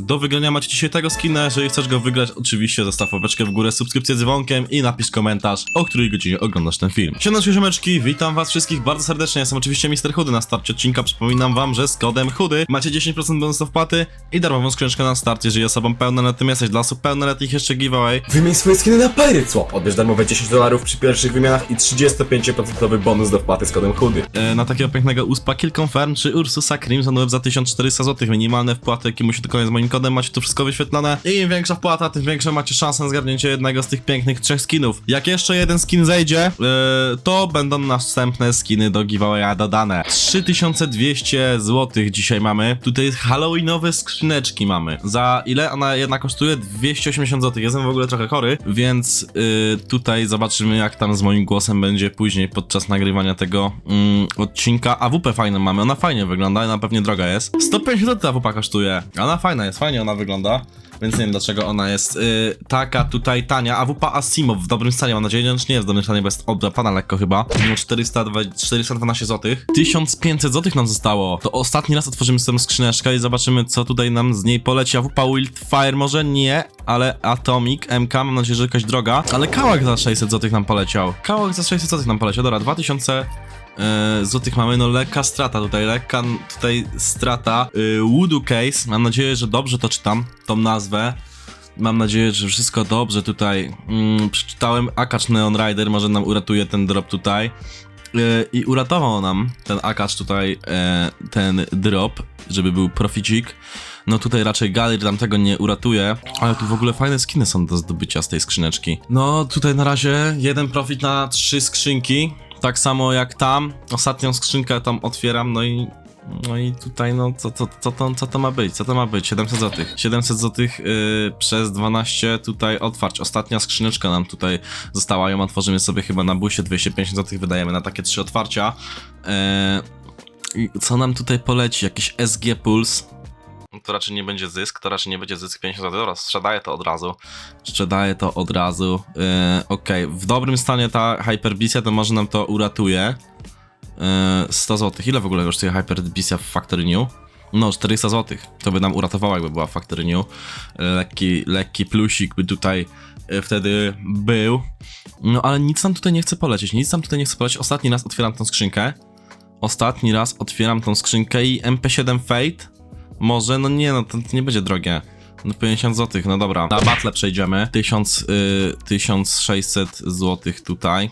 Do wygrania macie dzisiaj tego skina, jeżeli chcesz go wygrać, oczywiście zostaw łapeczkę w górę, subskrypcję z dzwonkiem i napisz komentarz, o której godzinie oglądasz ten film. Siemano ziomeczki, witam was wszystkich bardzo serdecznie, jestem oczywiście Mr. Chudy na starcie odcinka, przypominam wam, że z kodem Chudy macie 10% bonus do wpłaty i darmową skrzyneczkę na starcie, jeżeli osobą pełnoletnim jesteś, dla osób pełnoletnich jeszcze giveaway. Wymień swoje skiny na Pirate Swap. Odbierz darmowe 10 dolarów przy pierwszych wymianach i 35% bonus do wpłaty z kodem chudy. E, na takiego pięknego uspa Kill Confirm czy Ursusa Crimson Web za 1400 zł. Minimalne wpłaty, jakie musicie dokonać z moim kodem, macie tu wszystko wyświetlone. I im większa wpłata, tym większe macie szansę na zgarnięcie jednego z tych pięknych trzech skinów. Jak jeszcze jeden skin zejdzie, e, to będą następne skiny do giveawaya dodane. 3200 zł dzisiaj mamy. Tutaj halloweenowe skrzyneczki mamy. Za ile? Ona jedna kosztuje 280 zł. Jestem w ogóle trochę chory, więc y, tutaj zobaczymy jak tam z moim głosem będzie później podczas nagrywania tego mm, odcinka. AWP fajną mamy, ona fajnie wygląda, ona pewnie droga jest. 150 zł AWP kosztuje. Ona fajna jest, fajnie ona wygląda. Więc nie wiem dlaczego ona jest y, taka tutaj tania. AWP Asimow w dobrym stanie, mam nadzieję, że nie jest w dobrym stanie, bo jest odrapana lekko chyba. Mimo 420, 412 zł. 1500 zł nam zostało. To ostatni raz otworzymy sobie skrzyneczkę i zobaczymy co tutaj nam z niej poleci. AWP Wildfire może nie, ale Atomic MK, mam nadzieję, że jakaś droga. Ale kałak za 600 zł nam poleciał. Kałak za 600 zł nam poleciał, dobra, 2000 e, złotych mamy, no lekka strata tutaj, lekka tutaj strata. Voodoo Case, mam nadzieję, że dobrze to czytam, tą nazwę. Mam nadzieję, że wszystko dobrze tutaj. Mm, przeczytałem Akacz Neon Rider, może nam uratuje ten drop tutaj. Yy, I uratował nam ten Akacz tutaj, e, ten drop, żeby był proficik. No tutaj raczej Galir nam tego nie uratuje, ale tu w ogóle fajne skiny są do zdobycia z tej skrzyneczki. No tutaj na razie jeden profit na trzy skrzynki, tak samo jak tam. Ostatnią skrzynkę tam otwieram, no i no i tutaj, no, co, co, co, to, co to ma być? Co to ma być? 700 zł. 700 zł yy, przez 12 tutaj otwarć. Ostatnia skrzyneczka nam tutaj została. Ją otworzymy sobie chyba na busie. 250 zł wydajemy na takie trzy otwarcia. Yy, co nam tutaj poleci? Jakiś SG Puls. To raczej nie będzie zysk, to raczej nie będzie zysk 50 zł. Dobra, sprzedaję to od razu. Sprzedaję to od razu. Yy, Okej, w dobrym stanie ta Hyperbisia to może nam to uratuje. Yy, 100 zł. Ile w ogóle kosztuje Hyperbisia w Factory New? No, 400 zł. To by nam uratowało, jakby była Factory New. Lekki, lekki plusik by tutaj wtedy był. No, ale nic nam tutaj nie chce polecieć. Nic nam tutaj nie chce polecieć. Ostatni raz otwieram tą skrzynkę. Ostatni raz otwieram tą skrzynkę i MP7 Fate. Może, no nie, no to nie będzie drogie. No 50 zł, no dobra. Na battle przejdziemy. 1000, y, 1600 zł tutaj.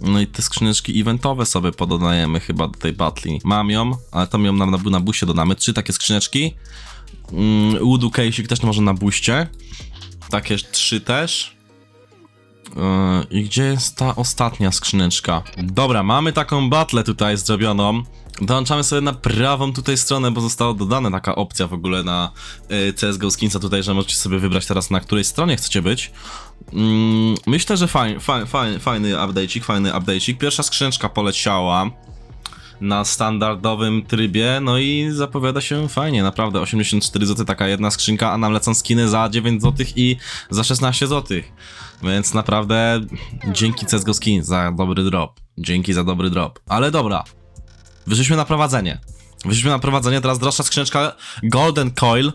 No i te skrzyneczki eventowe sobie pododajemy chyba do tej batli. Mam ją, ale tam ją na, na, na buście dodamy. Trzy takie skrzyneczki. Mm, Voodoo Case'ik też może na buście. Takie trzy też. Yy, I gdzie jest ta ostatnia skrzyneczka? Dobra, mamy taką batlę tutaj zrobioną. Dołączamy sobie na prawą tutaj stronę, bo została dodana taka opcja w ogóle na y, CSGO Skinsa tutaj, że możecie sobie wybrać teraz na której stronie chcecie być. Mm, myślę, że fajny, fajny, fajny, fajny update'ik, fajny update'ik. Pierwsza skrzyneczka poleciała na standardowym trybie, no i zapowiada się fajnie, naprawdę 84 zł taka jedna skrzynka, a nam lecą skiny za 9 zł i za 16 zł. Więc naprawdę dzięki CSGO Skin za dobry drop. Dzięki za dobry drop. Ale dobra, wyszliśmy na prowadzenie. Wyszliśmy na prowadzenie, teraz droższa skrzyneczka Golden Coil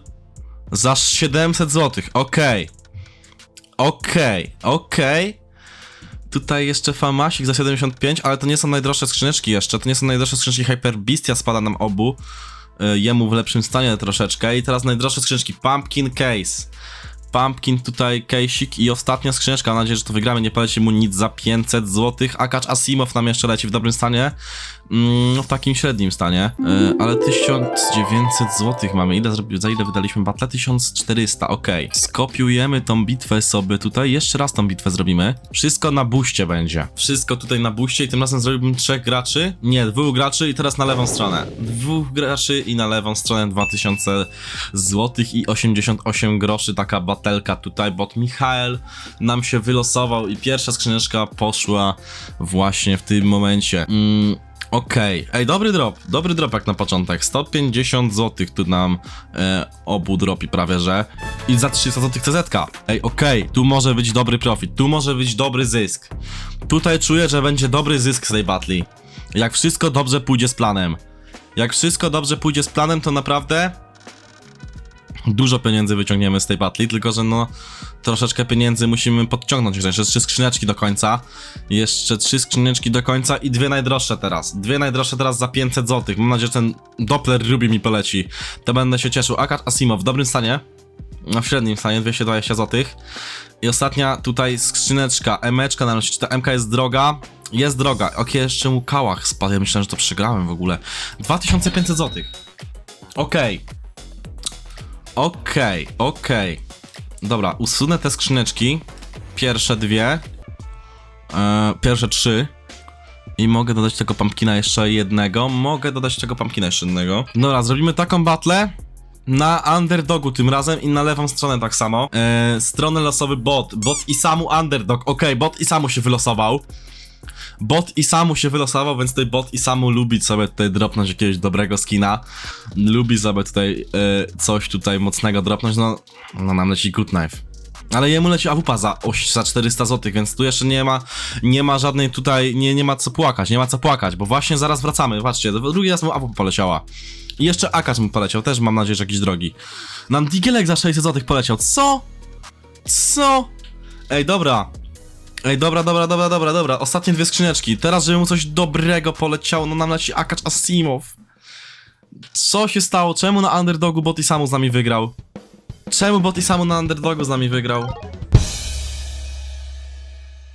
za 700 zł. Okej. Okej, okej. Tutaj jeszcze Famasik za 75, ale to nie są najdroższe skrzyneczki jeszcze. To nie są najdroższe skrzyneczki Hyper Beastia spada nam obu. Y, Jemu w lepszym stanie troszeczkę. I teraz najdroższe skrzyneczki Pumpkin Case. Pumpkin tutaj case'ik i ostatnia skrzyneczka. Mam nadzieję, że to wygramy. Nie poleci mu nic za 500 zł. Akacz Asimow nam jeszcze leci w dobrym stanie. Mm, w takim średnim stanie. Y, ale 1900 zł mamy. Ile za ile wydaliśmy battle? 1400, ok. Skopiujemy tą bitwę sobie tutaj. Jeszcze raz tą bitwę zrobimy. Wszystko na buście będzie. Wszystko tutaj na buście i tym razem zrobiłbym trzech graczy. Nie, dwóch graczy i teraz na lewą stronę. Dwóch graczy i na lewą stronę 2000 zł i 88 groszy. Taka tutaj, bot Michael nam się wylosował i pierwsza skrzyneczka poszła właśnie w tym momencie. Mm, Okej, ej, dobry drop, dobry drop jak na początek. 150 zł tu nam e, obu dropi prawie że. I za 300 zł CZ. Ej, okej, tu może być dobry profit, tu może być dobry zysk. Tutaj czuję, że będzie dobry zysk z tej batli. Jak wszystko dobrze pójdzie z planem. Jak wszystko dobrze pójdzie z planem, to naprawdę dużo pieniędzy wyciągniemy z tej batli, tylko że no troszeczkę pieniędzy musimy podciągnąć, jeszcze trzy skrzyneczki do końca, jeszcze trzy skrzyneczki do końca i dwie najdroższe teraz, dwie najdroższe teraz za 500 zł, mam nadzieję, że ten Doppler Ruby mi poleci, to będę się cieszył, Akacz Asimo w dobrym stanie, no w średnim stanie, 220 zł i ostatnia tutaj skrzyneczka, emeczka na czy ta MK jest droga, jest droga, ok, jeszcze mu kałach spadł, ja myślałem, że to przegrałem w ogóle, 2500 zł, okej, Okej, okej. Dobra, usunę te skrzyneczki. Pierwsze dwie. E, pierwsze trzy. I mogę dodać tego pumpkina jeszcze jednego. Mogę dodać tego pumpkina jeszcze jednego. Dobra, zrobimy taką battle. Na underdogu tym razem i na lewą stronę tak samo. E, stronę losowy bot. Bot i samu underdog. Okej, bot i samu się wylosował. Bot i samu się wylosował, więc tutaj bot i samu lubi sobie tutaj dropnąć jakiegoś dobrego skina. Lubi sobie tutaj e, coś tutaj mocnego dropnąć, no, no nam leci good knife. Ale jemu leci AWP za, za 400 zł, więc tu jeszcze nie ma, nie ma żadnej tutaj, nie, nie ma co płakać, nie ma co płakać, bo właśnie zaraz wracamy, patrzcie, drugi raz mu AWP poleciała. I jeszcze Akasz mu poleciał, też mam nadzieję, że jakiś drogi. Nam Digielek za 600 zł poleciał, co? Co? Ej, dobra, Ej, dobra, dobra, dobra, dobra, dobra. Ostatnie dwie skrzyneczki. Teraz, żeby mu coś dobrego poleciało, no nam leci Akacz Asimow. Co się stało? Czemu na underdogu Bot i Samu z nami wygrał? Czemu Bot i Samu na underdogu z nami wygrał?